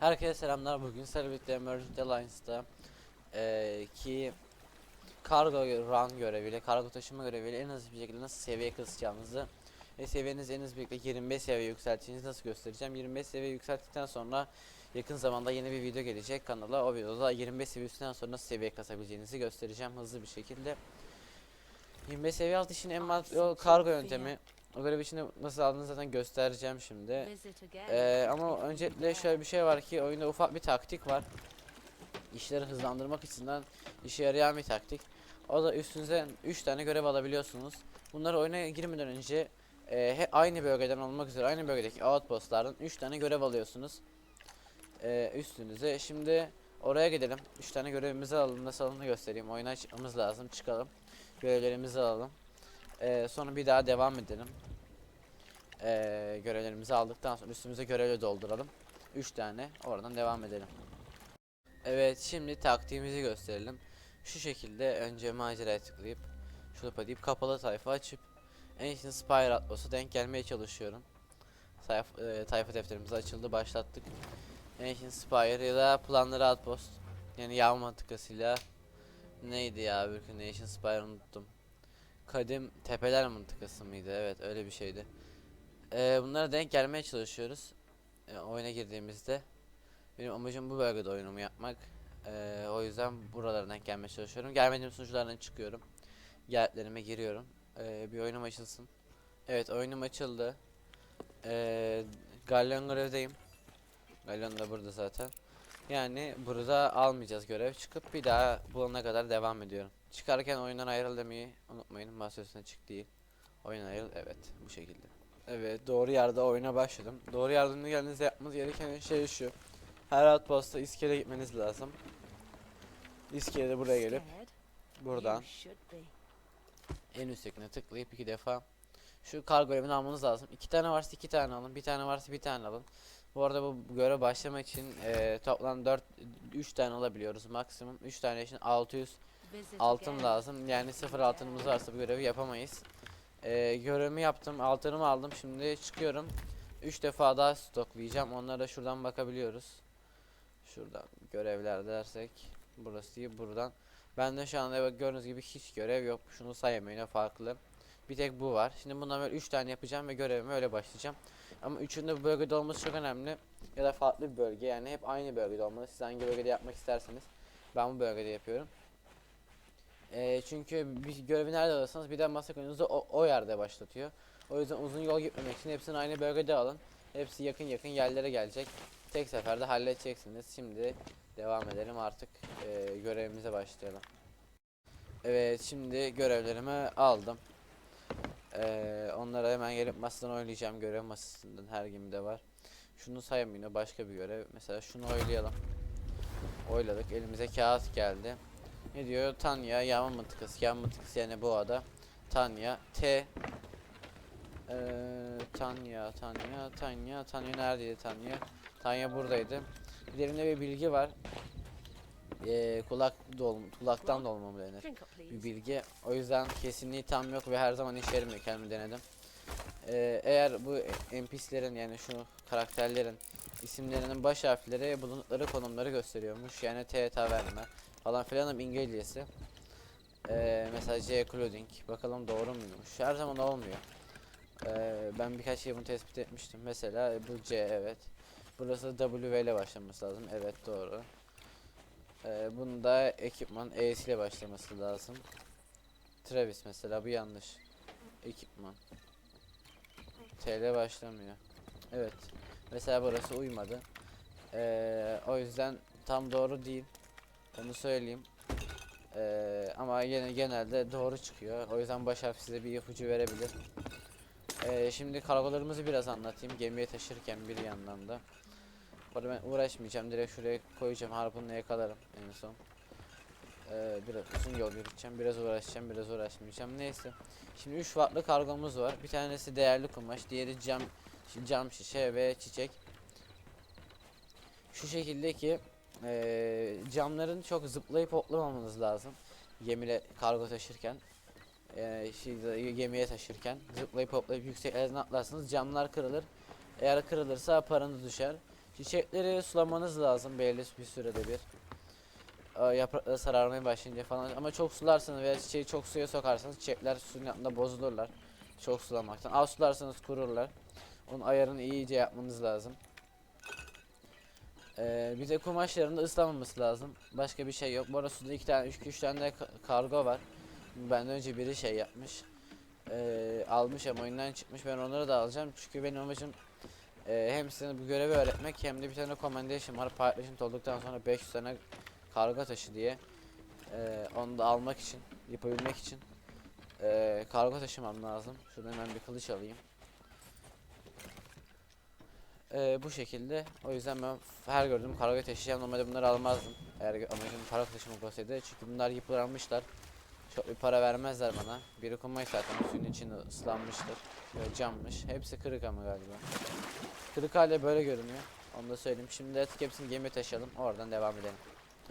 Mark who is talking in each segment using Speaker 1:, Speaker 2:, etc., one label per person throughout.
Speaker 1: Herkese selamlar. Bugün birlikte Emergent Alliance'da eee ki kargo run göreviyle, kargo taşıma göreviyle en hızlı bir şekilde nasıl seviye kısacağınızı ve seviyenizi en hızlı bir şekilde 25 seviye yükselteceğinizi nasıl göstereceğim. 25 seviye yükselttikten sonra yakın zamanda yeni bir video gelecek kanala. O videoda 25 seviyesinden sonra nasıl seviye kasabileceğinizi göstereceğim hızlı bir şekilde. 25 seviye alt işin en mantıklı kargo yöntemi. O görev için nasıl aldığınızı zaten göstereceğim şimdi. Ee, ama öncelikle şöyle bir şey var ki oyunda ufak bir taktik var. İşleri hızlandırmak açısından işe yarayan bir taktik. O da üstünüze 3 tane görev alabiliyorsunuz. Bunları oyuna girmeden önce e, he, aynı bölgeden olmak üzere aynı bölgedeki outpostlardan 3 tane görev alıyorsunuz. E, üstünüze. Şimdi oraya gidelim. 3 tane görevimizi alalım. Nasıl alındığını göstereyim. Oyuna çıkmamız lazım. Çıkalım. Görevlerimizi alalım. E, sonra bir daha devam edelim. E, görevlerimizi aldıktan sonra üstümüze görevle dolduralım. 3 tane. Oradan devam edelim. Evet şimdi taktiğimizi gösterelim. Şu şekilde önce maceraya tıklayıp şurada deyip kapalı sayfa açıp Ancient Spire Atlas'a denk gelmeye çalışıyorum. Sayfa, e, sayfa defterimiz açıldı başlattık. Ancient Spire ya da planları outpost yani yağ mantıkasıyla neydi ya bir Nation Spire unuttum. Kadim tepeler mıntıkası mıydı? Evet öyle bir şeydi. Ee, bunlara denk gelmeye çalışıyoruz. Ee, oyuna girdiğimizde. Benim amacım bu bölgede oyunumu yapmak. Ee, o yüzden buralara denk gelmeye çalışıyorum. Gelmediğim sunuculardan çıkıyorum. Geldiklerime giriyorum. Ee, bir oyunum açılsın. Evet oyunum açıldı. Ee, Galleon görevdeyim. Galleon da burada zaten. Yani burada almayacağız görev. Çıkıp bir daha bulana kadar devam ediyorum. Çıkarken oyundan ayrıl demeyi unutmayın. Masa çık değil. Oyun ayrıl evet bu şekilde. Evet doğru yerde oyuna başladım. Doğru yerde geldiğinizde yapmanız gereken şey şu. Her outpost'a iskele gitmeniz lazım. İskelede buraya gelip buradan en üsttekine tıklayıp iki defa şu kargo evini almanız lazım. İki tane varsa iki tane alın. Bir tane varsa bir tane alın. Bu arada bu görev başlamak için e, toplam 4 3 tane alabiliyoruz maksimum. 3 tane için 600 altın lazım. Yani sıfır altınımız varsa bu görevi yapamayız. E, görevimi yaptım. Altınımı aldım. Şimdi çıkıyorum. 3 defa daha stoklayacağım. Onlara da şuradan bakabiliyoruz. Şuradan görevler dersek burası değil buradan. Bende şu anda gördüğünüz gibi hiç görev yok. Şunu saymayın farklı. Bir tek bu var. Şimdi bundan böyle 3 tane yapacağım ve görevime öyle başlayacağım. Ama üçünde bu bölgede olması çok önemli. Ya da farklı bir bölge yani hep aynı bölgede olmalı. Siz hangi bölgede yapmak isterseniz. Ben bu bölgede yapıyorum. Ee, çünkü bir görevi nerede alırsanız bir de masa konunuzu o, o yerde başlatıyor. O yüzden uzun yol gitmemek için hepsini aynı bölgede alın. Hepsi yakın yakın yerlere gelecek. Tek seferde halledeceksiniz. Şimdi devam edelim artık e, görevimize başlayalım. Evet şimdi görevlerimi aldım. Ee, onlara hemen gelip masadan oynayacağım görev masasından her gemide var. Şunu saymayın o başka bir görev. Mesela şunu oylayalım. Oyladık elimize kağıt geldi. Ne diyor? Tanya yağma mıntıkası. Yağma mıntıkası yani bu ada. Tanya T ee, Tanya Tanya Tanya Tanya neredeydi Tanya? Tanya buradaydı. Bir elimde bir bilgi var. Ee, kulak dolma, kulaktan dolma mı denir? bir bilgi. O yüzden kesinliği tam yok ve her zaman işe yaramıyor kendimi denedim. Ee, eğer bu NPC'lerin yani şu karakterlerin isimlerinin baş harfleri bulundukları konumları gösteriyormuş. Yani T taverna falan filanın İngilizcesi. Ee, mesela C clothing. Bakalım doğru muymuş? Her zaman olmuyor. Ee, ben birkaç şey bunu tespit etmiştim. Mesela bu C evet. Burası W ile başlaması lazım. Evet doğru. Ee, bunda ekipman E ile başlaması lazım. Travis mesela bu yanlış. Ekipman. T ile başlamıyor. Evet. Mesela burası uymadı. Ee, o yüzden tam doğru değil. Onu söyleyeyim. Ee, ama yine genelde doğru çıkıyor. O yüzden baş harf size bir ipucu verebilir. Ee, şimdi kargolarımızı biraz anlatayım. Gemiye taşırken bir yandan da. Bu arada ben uğraşmayacağım. Direkt şuraya koyacağım. Harpunla yakalarım en son. Ee, biraz uzun yol yürüyeceğim. Biraz uğraşacağım. Biraz uğraşmayacağım. Neyse. Şimdi 3 farklı kargomuz var. Bir tanesi değerli kumaş. Diğeri cam cam şişe ve çiçek. Şu şekilde ki ee, camların çok zıplayıp hoplamamanız lazım. Gemiyle kargo taşırken. Şimdi gemiye taşırken zıplayıp hoplayıp yüksek yerden atlarsanız camlar kırılır. Eğer kırılırsa paranız düşer. Çiçekleri sulamanız lazım belli bir sürede bir. Aa, Yaprakları sararmaya başlayınca falan ama çok sularsanız veya çiçeği çok suya sokarsanız çiçekler suyun altında bozulurlar. Çok sulamaktan. Az sularsanız kururlar. Onun ayarını iyice yapmanız lazım. Ee, bir de kumaşlarında ıslamaması lazım. Başka bir şey yok. Bu arada suda iki tane, üç, üç tane de ka- kargo var. Benden önce biri şey yapmış. Ee, almış ama oyundan çıkmış. Ben onları da alacağım. Çünkü benim amacım e, hem size bu görevi öğretmek hem de bir tane commendation var. Paylaşım olduktan sonra 500 tane kargo taşı diye. Ee, onu da almak için, yapabilmek için e, kargo taşımam lazım. Şuradan hemen bir kılıç alayım. Ee, bu şekilde. O yüzden ben her gördüğüm kargo taşıyacağım. Normalde bunları almazdım. Eğer amacım kargo taşımak olsaydı. Çünkü bunlar yıpranmışlar. Çok bir para vermezler bana. Biri kumaş zaten suyun içinde ıslanmıştır. Böyle cammış. Hepsi kırık ama galiba. Kırık hali böyle görünüyor. Onu da söyleyeyim. Şimdi artık hepsini gemiye taşıyalım. Oradan devam edelim.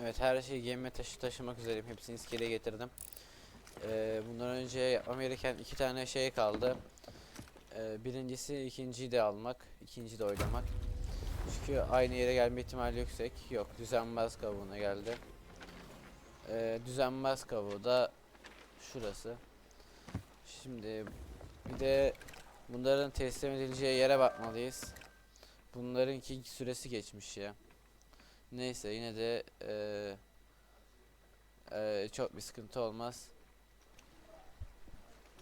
Speaker 1: Evet her şeyi gemiye taşı taşımak üzereyim. Hepsini iskeleye getirdim. Ee, bundan önce yapmam gereken iki tane şey kaldı. Ee, birincisi ikinciyi de almak. ikinciyi de oylamak. Çünkü aynı yere gelme ihtimali yüksek. Yok düzenmez kavuğuna geldi. Ee, düzenmez kavuğu da şurası. Şimdi bir de bunların teslim edileceği yere bakmalıyız. Bunlarınki süresi geçmiş ya. Neyse yine de eee, eee, çok bir sıkıntı olmaz.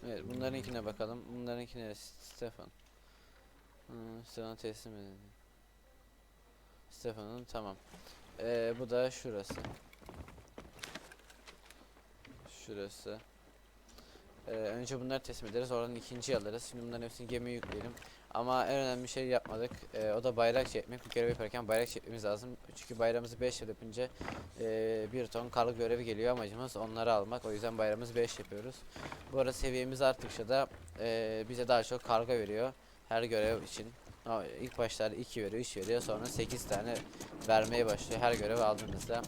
Speaker 1: Evet bunlarınkine bakalım. Bunlarınkine Stefan. Hmm, Stefan teslim edildi. Stefan'ın tamam. Eee, bu da şurası. Şurası. Ee, önce bunları teslim ederiz. Oradan ikinciyi alırız. Şimdi bunların hepsini gemiye yükleyelim. Ama en önemli şey yapmadık. Ee, o da bayrak çekmek. Bu görevi yaparken bayrak çekmemiz lazım. Çünkü bayramımızı 5 yıl yapınca ee, bir ton kargo görevi geliyor. Amacımız onları almak. O yüzden bayramımızı 5 yapıyoruz. Bu arada seviyemiz arttıkça da ee, bize daha çok kargo veriyor. Her görev için. Ama ilk başlarda 2 veriyor, 3 veriyor. Sonra 8 tane vermeye başlıyor her görev aldığınızda.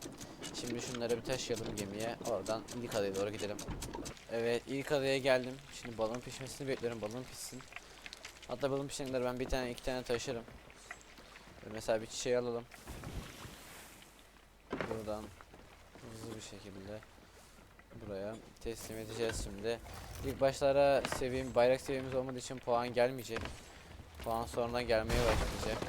Speaker 1: Şimdi şunları bir taşıyalım gemiye. Oradan ilk adaya doğru gidelim. Evet ilk adaya geldim. Şimdi balon pişmesini bekliyorum. Balon pişsin. Hatta balon kadar ben bir tane iki tane taşırım. Mesela bir çiçeği alalım. Buradan hızlı bir şekilde buraya teslim edeceğiz şimdi. İlk başlara seviyem, bayrak seviyemiz olmadığı için puan gelmeyecek. Puan sonradan gelmeye başlayacak.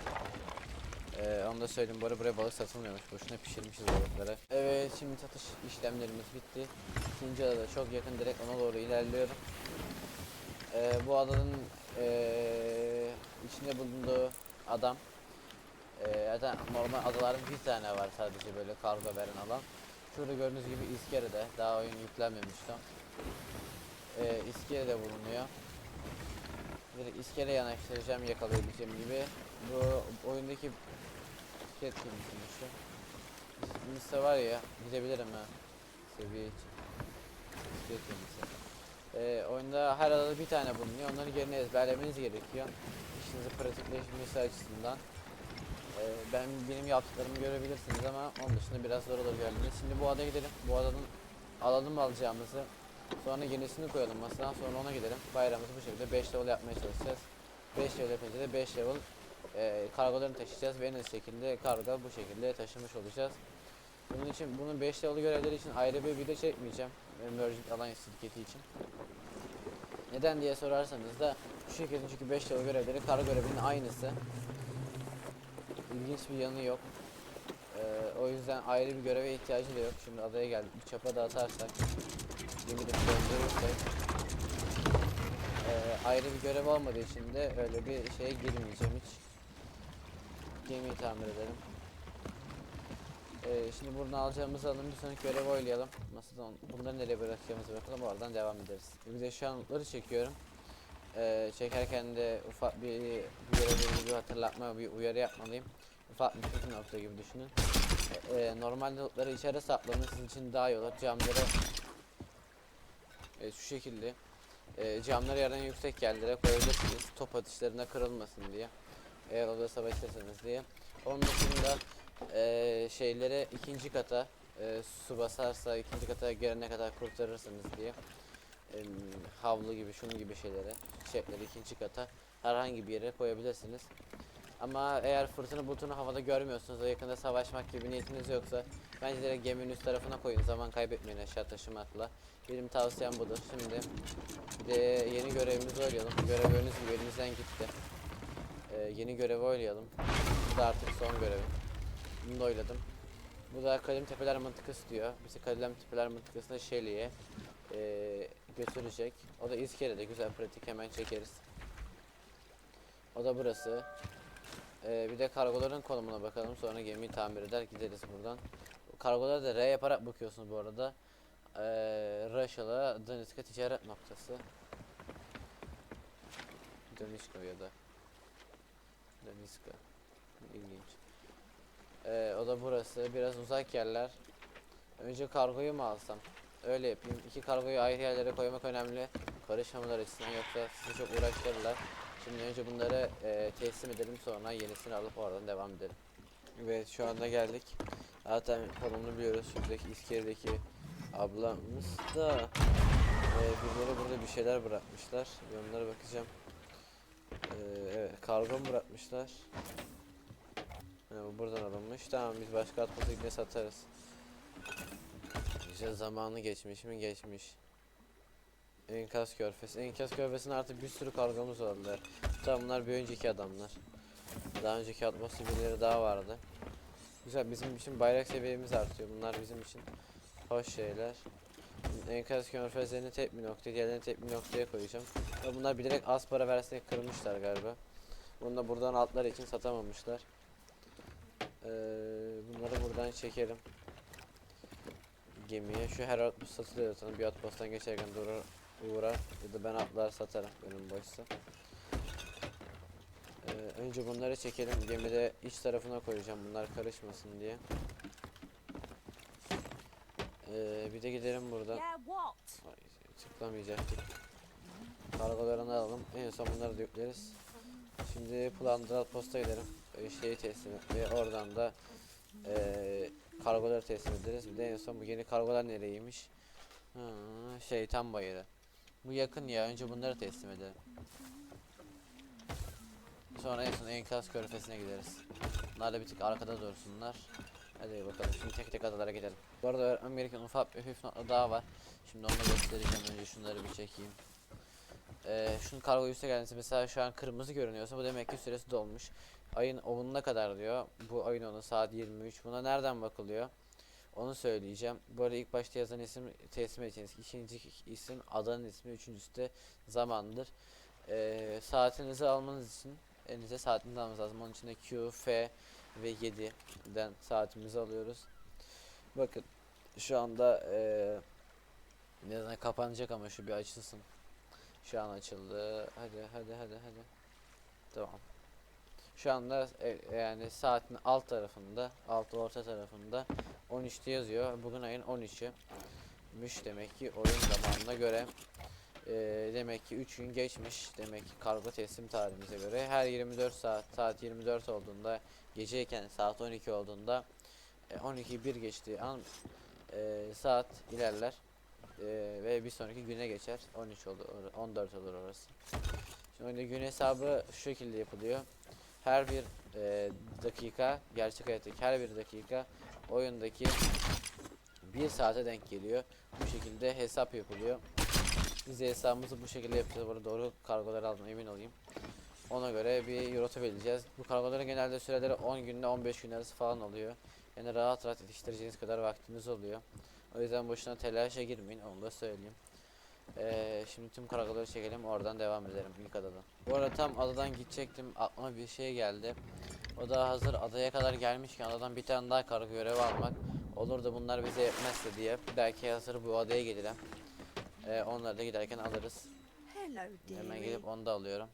Speaker 1: Ee, onu da söyleyeyim. Bu arada buraya balık satılmıyormuş. Boşuna pişirmişiz balıkları. Evet şimdi satış işlemlerimiz bitti. İkinci adada çok yakın direkt ona doğru ilerliyorum. Ee, bu adanın ee, içinde bulunduğu adam ee, zaten normal adaların bir tane var sadece böyle kargo veren alan. Şurada gördüğünüz gibi İskele'de daha oyun yüklenmemiş tam. Ee, İskele'de bulunuyor. Direkt iskele yanaştıracağım yakalayabileceğim gibi. Bu oyundaki bisiklet gemisi şu. Liste var ya gidebilirim ha. Seviye için. Bisiklet gemisi. Ee, oyunda her adada bir tane bulunuyor. Onların yerini ezberlemeniz gerekiyor. İşinizi pratikleşmesi açısından. Ee, ben benim yaptıklarımı görebilirsiniz ama onun dışında biraz zor gördüğünüz. Şimdi bu adaya gidelim. Bu adanın alalım alacağımızı. Sonra yenisini koyalım masadan sonra ona gidelim. Bayramımızı bu şekilde 5 level yapmaya çalışacağız. 5 level yapınca da 5 level e, kargolarını taşıyacağız ve en hızlı şekilde kargo bu şekilde taşımış olacağız. Bunun için bunun 5 level görevleri için ayrı bir video çekmeyeceğim. Emerging Alliance şirketi için. Neden diye sorarsanız da şu şirketin çünkü 5 level görevleri kargo görevinin aynısı. İlginç bir yanı yok. Ee, o yüzden ayrı bir göreve ihtiyacı da yok. Şimdi adaya geldik. Çapa da atarsak, gemide bir döndürürsek ee, ayrı bir görev olmadığı için de öyle bir şeye girmeyeceğim hiç. Gemiyi tamir edelim. Ee, şimdi buradan alacağımızı alalım. Bir sonraki görevi oylayalım. Masadan bunları nereye bırakacağımızı bakalım. Oradan devam ederiz. Bir de şu an notları çekiyorum. Ee, çekerken de ufak bir, bir ilgili bir hatırlatma, bir uyarı yapmalıyım. Ufak bir püf nokta gibi düşünün. Ee, normalde notları içeri saklamanız sizin için daha iyi olur. Camları e, şu şekilde e, camları yerden yüksek yerlere koyabilirsiniz. Top atışlarına kırılmasın diye. Eğer orada savaşırsanız diye. Onun dışında e, şeylere ikinci kata e, su basarsa ikinci kata gelene kadar kurtarırsınız diye. Em, havlu gibi şunun gibi şeylere çiçekleri ikinci kata herhangi bir yere koyabilirsiniz. Ama eğer fırtına bulutunu havada görmüyorsunuz ve yakında savaşmak gibi niyetiniz yoksa bence direkt geminin üst tarafına koyun. Zaman kaybetmeyin aşağı taşımakla. Benim tavsiyem budur. Şimdi de yeni görevimizi oynayalım. Görev gördüğünüz gibi elimizden gitti. Ee, yeni görevi oynayalım. Bu da artık son görevim. Bunu da oynadım. Bu da Kadim Tepeler Mıntıkası diyor. Bizi Kadim Tepeler Mıntıkası'na Şeli'ye eee götürecek. O da İskele'de güzel pratik hemen çekeriz. O da burası. Eee, bir de kargoların konumuna bakalım sonra gemiyi tamir eder gideriz buradan. Kargolara da R yaparak bakıyorsunuz bu arada. Eee Raşala Daniska ticaret noktası. Daniska ya da Daniska. İlginç. Ee, o da burası. Biraz uzak yerler. Önce kargoyu mu alsam? Öyle yapayım. İki kargoyu ayrı yerlere koymak önemli. Karışmamalar açısından yoksa sizi çok uğraştırırlar. Şimdi önce bunları e, teslim edelim sonra yenisini alıp oradan devam edelim. Evet şu anda geldik. Zaten konumunu biliyoruz. Şuradaki iskeledeki ablamız da e, birileri burada bir şeyler bırakmışlar. Bir onlara bakacağım. E, evet kargo bırakmışlar? Ha, bu buradan alınmış. Tamam biz başka atması yine satarız. İşte zamanı geçmiş mi geçmiş. Enkaz körfezi. Enkaz körfezine artık bir sürü kargomuz oldular. Tamam bunlar bir önceki adamlar. Daha önceki atması birileri daha vardı. Güzel bizim için bayrak seviyemiz artıyor. Bunlar bizim için hoş şeyler. Enkaz körfezlerini tek bir noktaya, diğerlerini tek bir noktaya koyacağım. Ve bunlar bilerek az para versin diye kırmışlar galiba. Bunu da buradan altlar için satamamışlar. Ee, bunları buradan çekelim. Gemiye şu her outpost satılıyor zaten bir outpost'tan geçerken durur uğrar ya da ben atlar satarım önüm boşsa. Ee, önce bunları çekelim gemide iç tarafına koyacağım bunlar karışmasın diye. Ee, bir de gidelim buradan. Ay, tıklamayacaktık. Kargolarını alalım. En son bunları da yükleriz. Şimdi Plandıral Post'a gidelim. Ee, şeyi teslim ve oradan da eee kargoları teslim ederiz. Bir de en son bu yeni kargolar nereymiş? Ha, şeytan bayırı. Bu yakın ya. Önce bunları teslim edelim. Sonra en son enkaz körfesine gideriz. Bunlar da bir tık arkada dursunlar. Hadi bakalım şimdi tek tek adalara gidelim. Bu arada öğrenmem gereken ufak bir hüf nokta daha var. Şimdi onu göstereceğim önce şunları bir çekeyim. Ee, şunun kargo üste gelmesi mesela şu an kırmızı görünüyorsa bu demek ki süresi dolmuş. Ayın 10'una kadar diyor. Bu ayın 10'u saat 23. Buna nereden bakılıyor? Onu söyleyeceğim. Bu arada ilk başta yazan isim teslim edeceğiniz ikinci isim adanın ismi üçüncüsü de zamandır. Ee, saatinizi almanız için elinize saatinizi almanız lazım. Onun için de Q, F ve 7'den saatimizi alıyoruz. Bakın şu anda ne zaman kapanacak ama şu bir açılsın. Şu an açıldı. Hadi hadi hadi hadi. Tamam. Şu anda e, yani saatin alt tarafında, alt orta tarafında 13'te yazıyor. Bugün ayın 13'ü. Müş demek ki oyun zamanına göre. e, demek ki 3 gün geçmiş. Demek ki kargo teslim tarihimize göre. Her 24 saat, saat 24 olduğunda, geceyken saat 12 olduğunda, e, 12 bir geçtiği an e, saat ilerler. E, ve bir sonraki güne geçer. 13 olur, 14 olur orası. Şimdi oyunda gün hesabı şu şekilde yapılıyor. Her bir e, dakika, gerçek hayattaki her bir dakika oyundaki bir saate denk geliyor. Bu şekilde hesap yapılıyor. Biz hesabımızı bu şekilde yapacağız. Burada doğru kargoları aldım emin olayım. Ona göre bir rota belirleyeceğiz. Bu kargoların genelde süreleri 10 günle 15 gün arası falan oluyor. Yani rahat rahat yetiştireceğiniz kadar vaktiniz oluyor. O yüzden boşuna telaşa girmeyin onu da söyleyeyim. Ee, şimdi tüm kargoları çekelim oradan devam edelim ilk adadan. Bu arada tam adadan gidecektim aklıma bir şey geldi. O da hazır adaya kadar gelmişken adadan bir tane daha kargo görevi almak. Olur da bunlar bize yetmezse diye belki hazır bu adaya gelelim. Ee, onları da giderken alırız.
Speaker 2: Hello,
Speaker 1: Hemen gelip onu da alıyorum.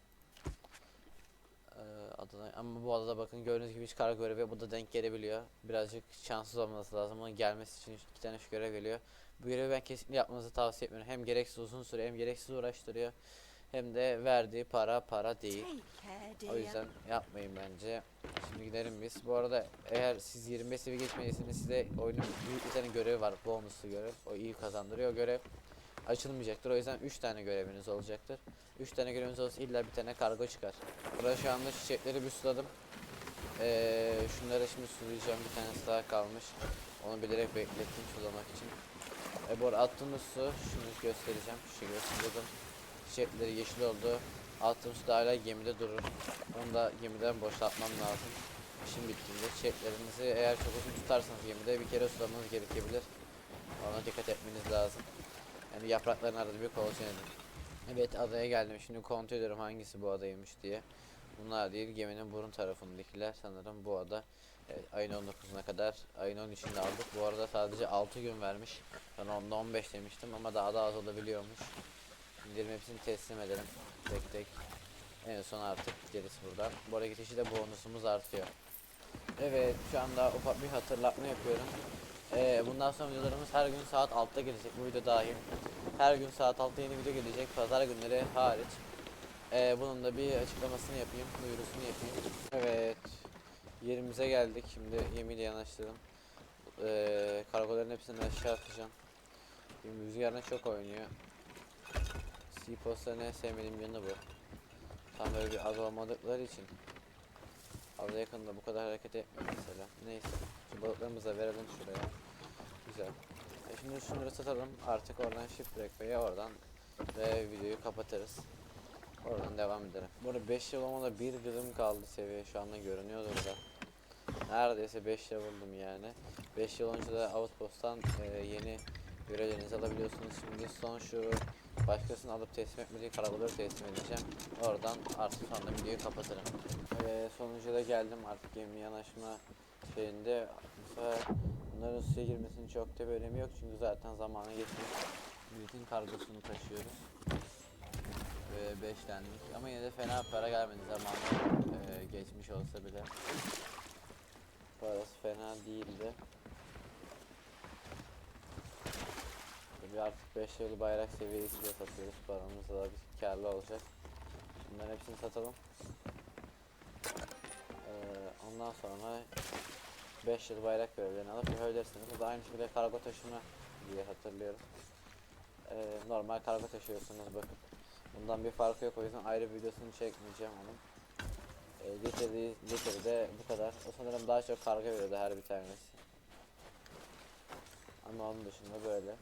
Speaker 1: Ee, adada, ama bu adada bakın gördüğünüz gibi hiç kargo görevi bu da denk gelebiliyor. Birazcık şanssız olması lazım. Onun gelmesi için iki tane şu görev geliyor. Bu görevi ben kesinlikle yapmanızı tavsiye etmiyorum. Hem gereksiz uzun süre hem gereksiz uğraştırıyor. Hem de verdiği para para değil. O yüzden yapmayın bence. Şimdi gidelim biz. Bu arada eğer siz 25 seviye geçmediyseniz size oyunun büyük bir tane görevi var. Bonuslu görev. O iyi kazandırıyor. Görev açılmayacaktır. O yüzden 3 tane göreviniz olacaktır. 3 tane göreviniz olsa illa bir tane kargo çıkar. Burada şu anda çiçekleri bir suladım. Ee, şunları şimdi sulayacağım. Bir tanesi daha kalmış. Onu bilerek beklettim sulamak için. E, bu attığımız su şunu göstereceğim. Şu suladım. Çiçekleri yeşil oldu. Attığım su da hala gemide durur. Onu da gemiden boşaltmam lazım. İşim bittiğinde çiçeklerinizi eğer çok uzun tutarsanız gemide bir kere sulamanız gerekebilir. Ona dikkat etmeniz lazım. Yani yaprakların arada bir edin. Evet adaya geldim. Şimdi kontrol ediyorum hangisi bu adaymış diye. Bunlar değil geminin burun tarafındakiler sanırım bu ada. Evet, ayın 19'una kadar ayın 13'ünde aldık. Bu arada sadece 6 gün vermiş. Ben onda 15 demiştim ama daha da az olabiliyormuş. İndirim hepsini teslim edelim. Tek tek. En son artık gerisi buradan. Bu arada gidişi de bonusumuz artıyor. Evet şu anda ufak bir hatırlatma yapıyorum. Ee, bundan sonra videolarımız her gün saat 6'da gelecek bu video dahil. Her gün saat 6'da yeni video gelecek pazar günleri hariç. Ee, bunun da bir açıklamasını yapayım, duyurusunu yapayım. Evet, yerimize geldik. Şimdi yemeğiyle yanaştırdım. Ee, kargoların hepsini aşağı atacağım. Şimdi rüzgarına çok oynuyor. Seapos'ta ne sevmediğim yanı bu. Tam böyle bir az olmadıkları için. Ada yakında bu kadar hareket etmiyor mesela. Neyse. Şu balıklarımızı verelim şuraya. Güzel. Şimdi şunları satalım. Artık oradan shift bırakmaya oradan ve videoyu kapatırız. Oradan devam edelim. Bu arada 5 yıl olmalı 1 gıdım kaldı seviye şu anda görünüyordur da. Neredeyse 5 level'dım yani. 5 yıl önce de Outpost'tan e, yeni görevlerinizi alabiliyorsunuz. Şimdi son şu başkasını alıp teslim etmediği karabaları teslim edeceğim. Oradan artık sonra videoyu kapatırım. Ve sonuca da geldim artık gemi yanaşma şeyinde. Bu sefer suya girmesinin çok da bir önemi yok çünkü zaten zamanı geçmiş. Bütün kargosunu taşıyoruz. Ve beşlendik ama yine de fena para gelmedi zamanı e, geçmiş olsa bile. Parası fena değildi. Tabii artık 5 yılı bayrak seviyesiyle satıyoruz. Paramız da bir karlı olacak. Bunların hepsini satalım. Ee, ondan sonra 5 yıl bayrak görevlerini alıp yapabilirsiniz. Da aynı şekilde kargo taşıma diye hatırlıyorum. Ee, normal kargo taşıyorsunuz bakın. Bundan bir farkı yok o yüzden ayrı videosunu çekmeyeceğim onun. E, literi, literi de bu kadar. O sanırım daha çok karga veriyordu her bir tanesi. Ama onun dışında böyle.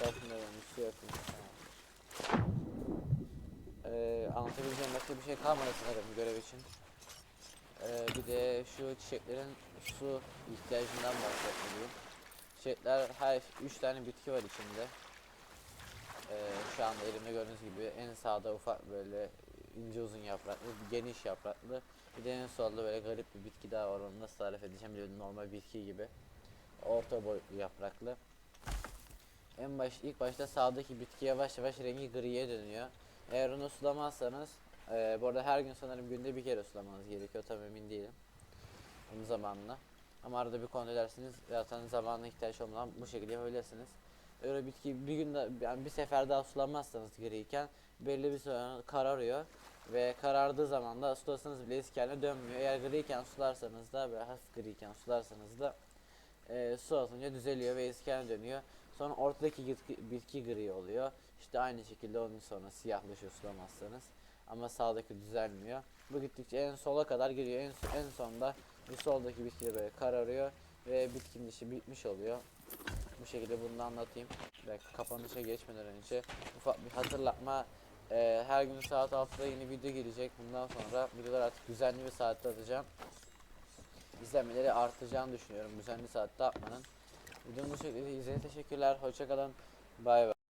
Speaker 1: Bakın öyle su yapayım. Ee, anlatabileceğim başka bir şey kalmadı sanırım görev için. Ee, bir de şu çiçeklerin su ihtiyacından bahsetmeliyim. Çiçekler her 3 tane bitki var içinde. Ee, şu anda elimde gördüğünüz gibi en sağda ufak böyle ince uzun yapraklı, geniş yapraklı. Bir de en solda böyle garip bir bitki daha var. Onu nasıl tarif edeceğim bilmiyorum. Normal bitki gibi. Orta boyutlu yapraklı. En baş ilk başta sağdaki bitki yavaş yavaş rengi griye dönüyor. Eğer onu sulamazsanız, e, bu arada her gün sanırım günde bir kere sulamanız gerekiyor. Tam emin değilim. Bunun zamanla. Ama arada bir kontrol edersiniz. Zaten zamanına ihtiyaç olmadan bu şekilde yapabilirsiniz. Öyle bitki bir günde yani bir sefer daha sulamazsanız griyken belli bir süre kararıyor ve karardığı zaman da sulasanız bile eski dönmüyor. Eğer griyken sularsanız da ve hafif griyken sularsanız da e, su atınca düzeliyor ve eski dönüyor. Sonra ortadaki bitki, gri oluyor. İşte aynı şekilde onun sonra siyahlaşıyor sulamazsanız. Ama sağdaki düzelmiyor. Bu gittikçe en sola kadar giriyor. En, en sonda bu soldaki bitki de böyle kararıyor ve bitkinin işi bitmiş oluyor. Bu şekilde bunu anlatayım. Ve kapanışa geçmeden önce ufak bir hatırlatma. Ee, her gün saat 6'da yeni video gelecek. Bundan sonra videolar artık düzenli bir saatte atacağım. İzlenmeleri artacağını düşünüyorum düzenli saatte atmanın. Videomu bu şekilde izlediğiniz için teşekkürler. Hoşçakalın. Bay bay.